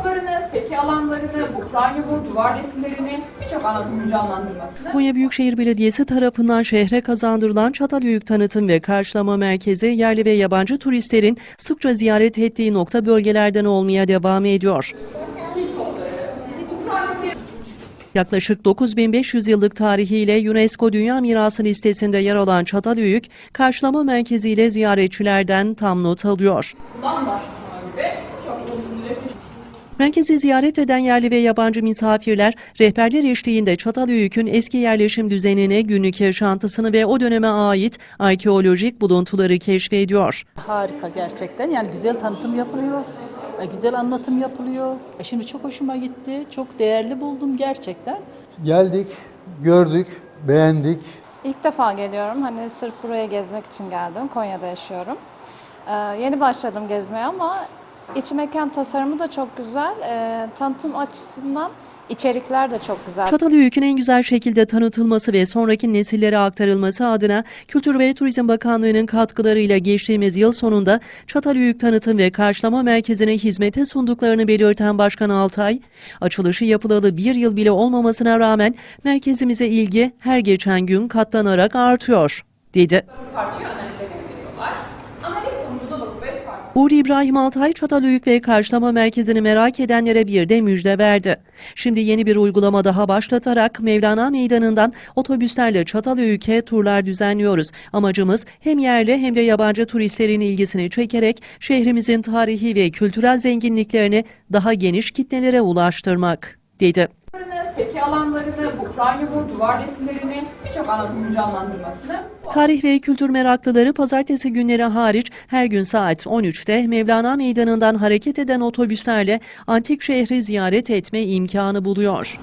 fotoğraflarını, seki alanlarını, Ukrayna duvar resimlerini birçok anlatımın canlandırmasını Konya Büyükşehir Belediyesi tarafından şehre kazandırılan Çatalhöyük Tanıtım ve Karşılama Merkezi yerli ve yabancı turistlerin sıkça ziyaret ettiği nokta bölgelerden olmaya devam ediyor. Yaklaşık 9500 yıllık tarihiyle UNESCO Dünya Mirası listesinde yer alan Çatalhöyük, karşılama merkeziyle ziyaretçilerden tam not alıyor. başlama gibi çok uzun bir Merkezi ziyaret eden yerli ve yabancı misafirler rehberler eşliğinde Çatalhöyük'ün eski yerleşim düzenini, günlük yaşantısını ve o döneme ait arkeolojik buluntuları keşfediyor. Harika gerçekten. Yani güzel tanıtım yapılıyor. Güzel anlatım yapılıyor. E Şimdi çok hoşuma gitti. Çok değerli buldum gerçekten. Geldik, gördük, beğendik. İlk defa geliyorum. Hani sırf buraya gezmek için geldim. Konya'da yaşıyorum. Ee, yeni başladım gezmeye ama iç mekan tasarımı da çok güzel. Ee, tanıtım açısından içerikler de çok güzel. Çatalhöyük'ün en güzel şekilde tanıtılması ve sonraki nesillere aktarılması adına Kültür ve Turizm Bakanlığı'nın katkılarıyla geçtiğimiz yıl sonunda Çatalhöyük Tanıtım ve Karşılama Merkezi'ne hizmete sunduklarını belirten Başkan Altay, açılışı yapılalı bir yıl bile olmamasına rağmen merkezimize ilgi her geçen gün katlanarak artıyor, dedi. parçayı Uğur İbrahim Altay, Çatalhöyük ve Karşılama Merkezi'ni merak edenlere bir de müjde verdi. Şimdi yeni bir uygulama daha başlatarak Mevlana Meydanı'ndan otobüslerle Çatalhöyük'e turlar düzenliyoruz. Amacımız hem yerli hem de yabancı turistlerin ilgisini çekerek şehrimizin tarihi ve kültürel zenginliklerini daha geniş kitlelere ulaştırmak, dedi. Seki alanlarını, Ukrayna duvar resimlerini birçok anlatımın canlandırmasını Tarih ve kültür meraklıları pazartesi günleri hariç her gün saat 13'te Mevlana Meydanı'ndan hareket eden otobüslerle antik şehri ziyaret etme imkanı buluyor.